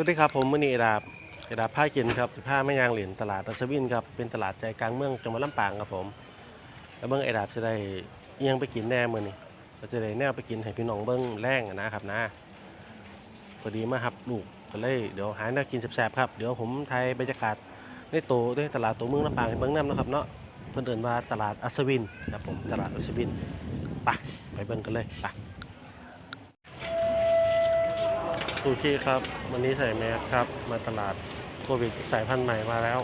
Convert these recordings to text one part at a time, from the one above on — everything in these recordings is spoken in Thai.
วัสดีครับผมมือนีดาบเอดาบผ้ากินครับผ้าแม่ยางเหรียญตลาดอัศวินครับเป็นตลาดใจกลางเมืองจังหวัดลำปางครับผมแล้วเบิ้งเอดาบจะได้เอียงไปกินแน่มือนี้ก็จะได้แนวไปกินให้พี่น้องเบิ้งแรงนะครับนะพอดีมาครับลูกก็เลยเดี๋ยวหาแนวกินแซ่บๆครับเดี๋ยวผมไทยบรรยากาศในโตในตลาดตัวเมืองลำปางให้เบิ้งน้ำนะครับเนาะเพิ่นเดินว่าตลาดอัศวินครับผมตลาดอัศวินไปไปเบิ้งกันเลยไป ซูชิครับ วันนี้ใส่แมสครับ มาตลาดโควิดสายพันธุ์ใหม่มาแล้ว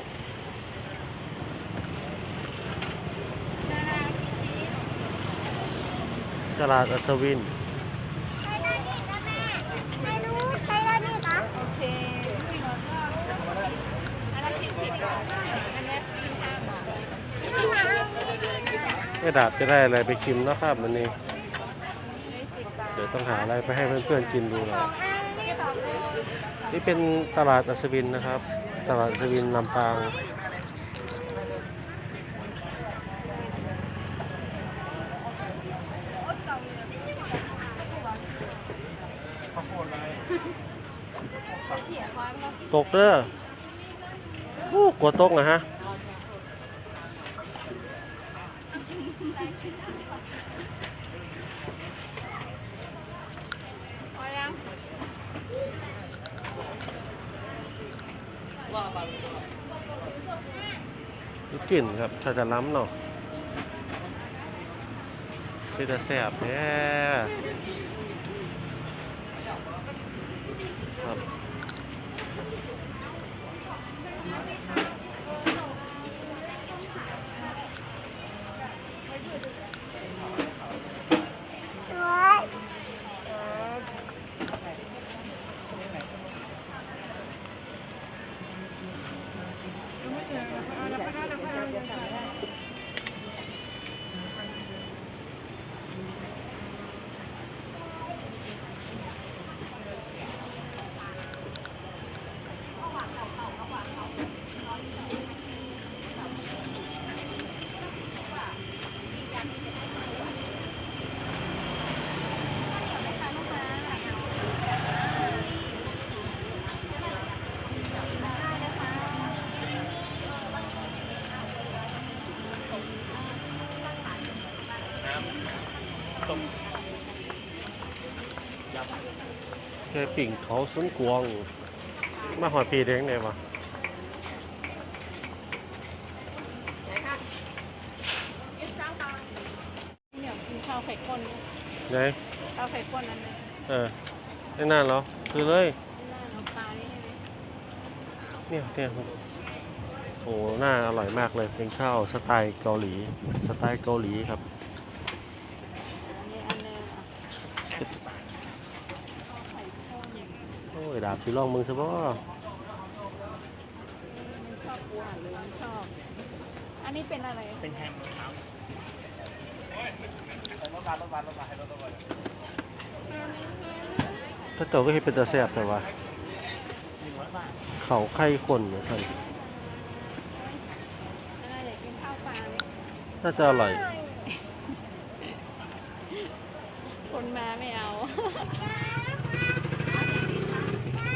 ตลาดอัศวินใครได้นี่นะแม่ใครรู้ใครได้นี่นะโอเคอันละชิ้นสิบบาทอันนี้ฟรีห้าบาทไม่ดาบจะได้อะไรไปชิมนะครับวันนี้นี่สิบบาทเดี๋ยวต้องหาอะไรไปให้เพื่อนๆกินดูหน่อย อันนี้สองเลย นี่เป็นตลาดอัศวินนะครับ ตลาดอัศวินลำปางตกเด้อโอ้กลัวตกนะฮะ มีกลิ่นครับถ้าจะล้ำเนาะคือจะแซ่บแน่ครับ ปิ่งเขาสุนกวง มาหอยปีเด้งเนี่ยวะเหนียวกินข้าวไข่ข้นไหนข้าวไข่ข้นอันนึงเออได้นานเหรอ คือเลย หน้าน้ำปลานี่ใช่ไหมเนี่ยเนี่ยครับโอ้หน้าอร่อยมากเลย เป็นข้าวสไตล์เกาหลี สไตล์เกาหลีครับ อันนี้อันนึงอะ โอ้ย ดาบสีร่องมึงซะบ่มันชอบกูอ่านหรือมันชอบ อันนี้เป็นอะไร เป็นแฮมครับถ้าเจ้าก็เห็นเป็นตาแซ่บแต่ว่า เขาไข่คนเหมือนกันอะไรอยากกินข้าวปลาไหมน่าจะอร่อย คนมาไม่เอา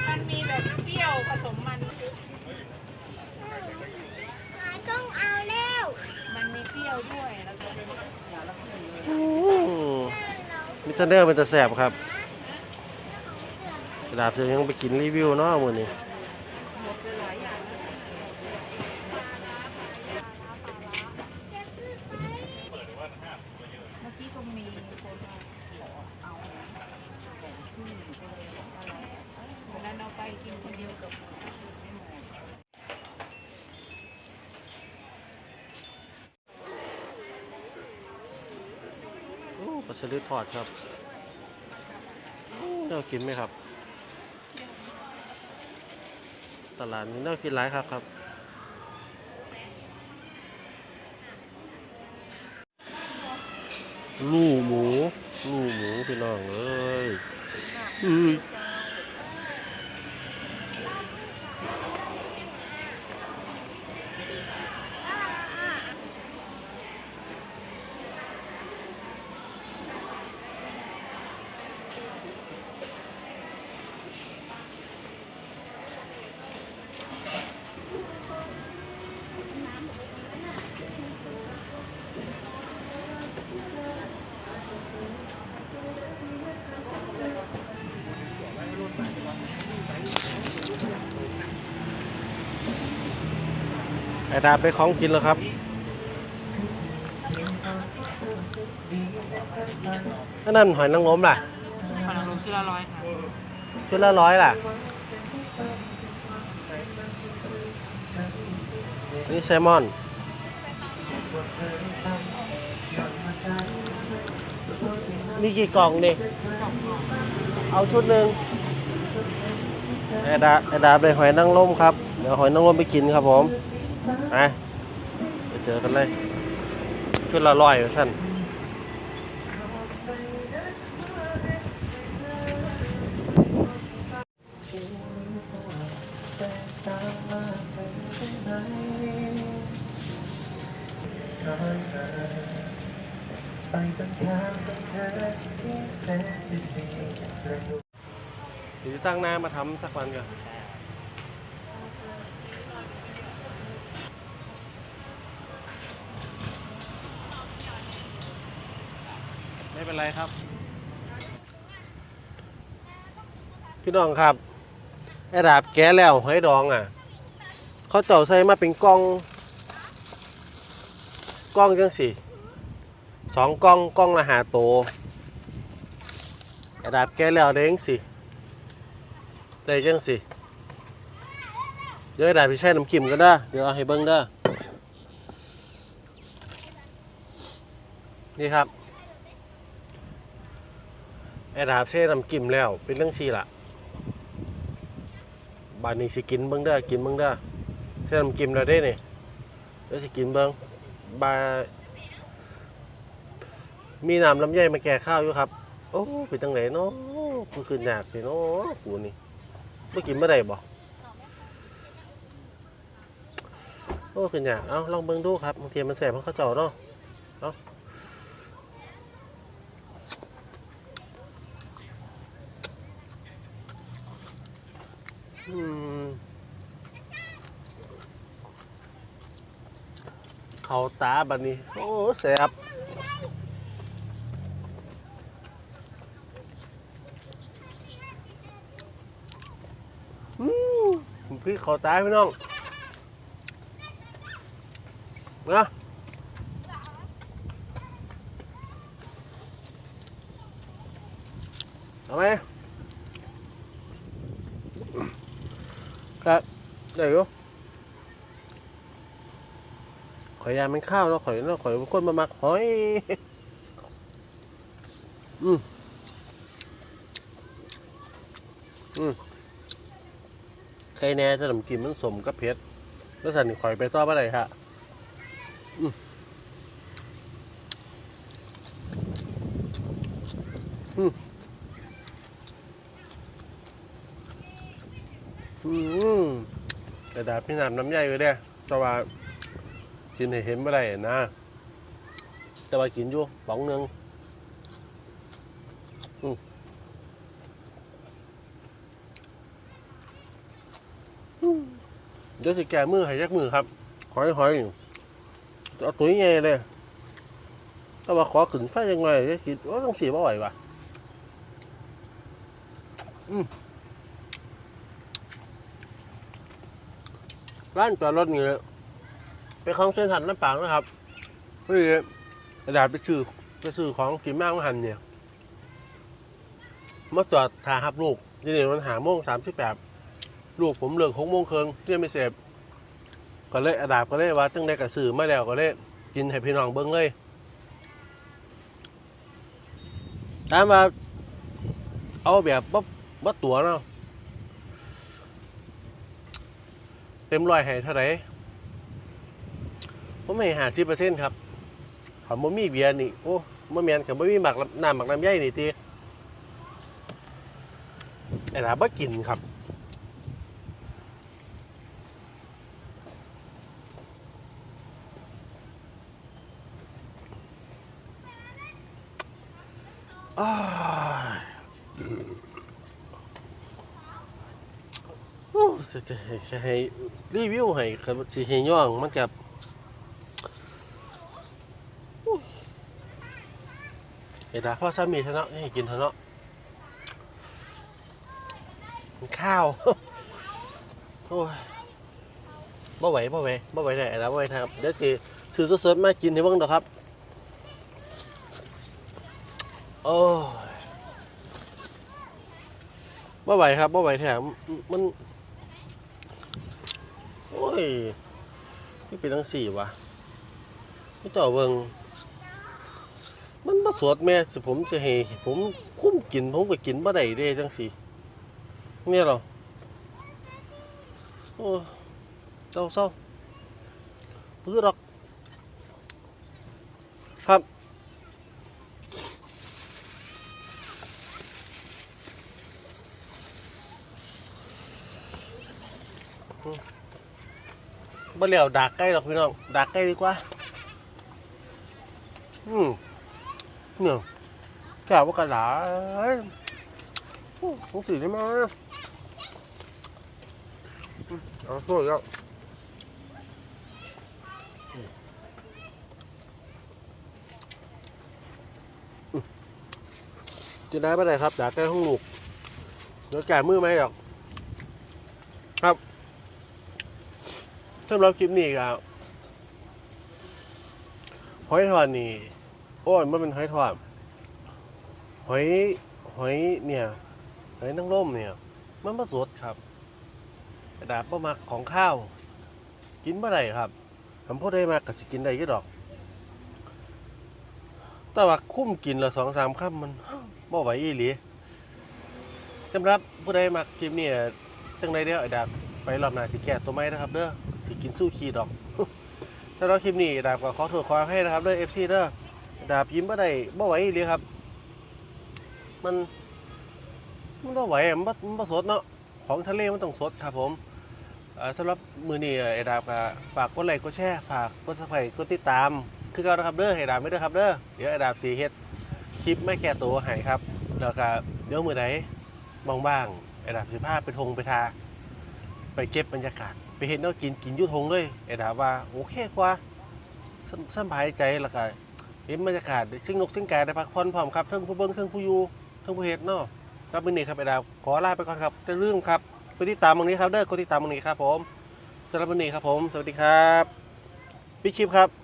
มันมีแบบเปรี้ยวผสมมัน หาต้องเอาแล้ว มันมีเปรี้ยวด้วยแล้วก็มิเตอร์เนอร์เป็นตาแซ่บครับดาบจะยังไปกินรีวิวเนาะมื้อนี้เมื่อกี้ก็มีคนเอาวันนั้นเอาไปกินคนเดียวกับ ปลาสลิดทอดครับเจ้ากินไหมครับ ตลาดนี้น่ากินหลายครับครับลูกหมู ลูกหมูพี่น้องเอ้ย ดาบไปของกินแล้วครับอันนั่นหอยนางรมล่ะขนมชิ้นละร้อยค่ะชุดละร้อยล่ะนี่แซลมอน มีกี่กล่องดิเอาชุดหนึ่งไอ้ดาไอ้ดาไปหอยนางรมครับ เดี๋ยวหอยนางรมไปกินครับผม ไปไปเจอกันเลย ชุดละร้อยสั้นสีตั้งหน้ามาทำสักวันก่อน ไม่เป็นไรครับ พี่น้องครับไอ้ดาบแก้แล้วหอยดองอะ เขาเจ้าใส่มาเป็นกล้องกล้องจังสิสองกล้องกล้องละหาโตไอ้ดาบแก้แล้วเด้งสิได้จังสิเดี๋ยวได้พี่ใช้น้ำขิมกันด้เดี๋ยวเอาให้เบิ้งเด้นี่ครับ ไอ้ดาบใช้น้ำกิมแล้ว เป็นเรื่องซีละบานนี้สิกินเบิ้งเด้อกินเบิ้งเด้อใช้น้ำกิมแล้วได้นี่เดี๋ยวสิกินเบิ้งบามีน้ำลำไยมาแก่ข้าวอยู่ครับ โอ้เป็นจังไหนเนาะกูขึ้นยากเลยเนาะกูนี่ไม่กินเมื่อไรบ่โอ้ขึ้นอยากเอาลองเบิ่งดูครับบางทีมันแสบมันเข้าเจ้าเนาะเอาอืม เขาตาบัดนี้ โอ้แสบพี่เขาตายพี่น้องนะเอาไมครับเดี๋ยวข่ อยยานมันข้าวเนาะข่อยเนาะข่อยคนมามักหอย อืมอืมใครแน่จะนำกินมันสมกับเผ็ดแล้วสันนี่ข่อยไปต่อมาไหนฮะอืมอืมอืมแต่ดาพี่นำน้ำใหญ่เลยเด้แต่ว่า กินให้เห็นไม่ได้นะ แต่ว่ากินอยู่ป๋องหนึ่งเดี๋ยวสิแกะมือให้ยักมือครับ หอยหอยเอาตัวใหญ่เลยแต่ว่าขอขึ้นไฟยังไงจะกินว่าต้องเสียบ่ไหววะร้านจอดรถนี่ ไปคลองเส้นหันน้ำปางนะครับพี่กระดาษไปซื้อไปซื้อของกินมากมาหันเนี่ยมาจอดทาฮับลูกที่นี่มันหาโมงสามสิบแปดลูกผมเลิกหกโมงเครึ่งเรียนไม่เสร็จก็เลยอาดาบก็เลยว่าตั้งได้กับสื่อมาแล้วก็เลยกินให้พี่น้องเบิ้งเลยถามว่าเอาแบบบ่บ่ตัวเนาะเต็มร้อยให้เท่าไหร่ ผมให้หาสิเปอร์เซ็นต์ครับถ้าบ่มีเบียร์นี่โอ้บ่แม่นคันบ่มีหมักน้ำหมักน้ำใยนี่ติไอ้ล่ะบ่กินครับอ้ายโอ้จะให้จะให้รีวิวให้ครับสิให้ย่องมันกับโอ้ย เอ็ดาพ่อสามีเถอะเนาะให้กินเถอะเนาะข้าวโอ้ยบ่ไหวบ่ไหวบ่ไหวได้ไอ้ดาบ่ไหวครับเดี๋ยวสิซื้อสดๆมากินให้บิ่งดอกครับโอ้ยบ่ไหวครับบ่ไหวแถมมันโอ้ยนี่เป็นจังสี่วะพี่ต่อเบิ่ง มันบ่สดแม่สิผมจะให้ผมคุ้มกินผมก็กินบ่ได้เด้จังสีเนี่ยหรอโอ้เศร้าเศร้าพื้นหรอก ครับอืมบ่เหลียวดักใกล้หรอกพี่น้องดักใกล้ดีกว่า อืม เนี่ยแก้วว่ากระดาษโอ้สือได้มาเอาโทษแล้วจะได้ไม่ได้ครับดักใกล้ห้องลูกเดี๋ยวแก่มือไหมหรอกครับสำหรับคลิปนี้ครับหอยทอดนี่ อ้ยมันเป็นหอยทอดหอยหอยเนี่ยหอยนางรมเนี่ย มันมาสดครับกระดาษประมักของข้าว กินเมื่อไรครับผมพูดได้มากก็จะกินได้อยี่ดอก แต่ว่าคุ้มกินละสองสามคำมันบ่ไหวอีหลีสำหรับผู้ใดมักคลิปนี้จังใดเด้อไอ้ดาบไปรอบหน้าสิแก้ตัวไม้นะครับเด้อสิกินสู้ขีดอกสำหรับคลิปนี้อดาบก็ขอโทษขออภัยนะครับเด้อ FC เด้อ ดาบยิ้มบ่ได้บ่ไหวอีหลีครับ มันมันบ่ไหวอะมันบ่มันบ่สดเนาะของทะเลมันต้องสดครับผมเอ่อสำหรับมือนี้ไอ้ดาบก็ฝากกดไลค์กดแชร์ฝากกด Subscribe กดติดตาม คือเก่านะครับเด้อไอ้ดาบไม่เด้อครับเด้อเดี๋ยวไอ้ดาบสิเฮ็ดคลิปไม่แก่ตัวให้ครับแล้วก็เดี๋ยวมือไหนบ้างๆไอ้ดาบสิพาไปทงไปทา ไปเก็บบรรยากาศ ไปเห็นแล้วกินกินยุทงเลยไอ้ดาบว่าโอเคกว่าสสบายใจแล้วก็ เห็นบรรยากาศได้ซึ่งนกซึ่งกาได้พักผ่อนพร้อมครับทั้งผู้เบิ้งทั้งผู้อยู่ทั้งผู้เฮ็ดเนาะครับมือนี้ครับไอ้ดาวขอลาไปก่อนครับจะลืมครับไปติดตามตรงนี้ครับเด้อกดติดตามตรงนี้ครับผมสำหรับวันนี้ครับผม สวัสดีครับพี่คลิปครับ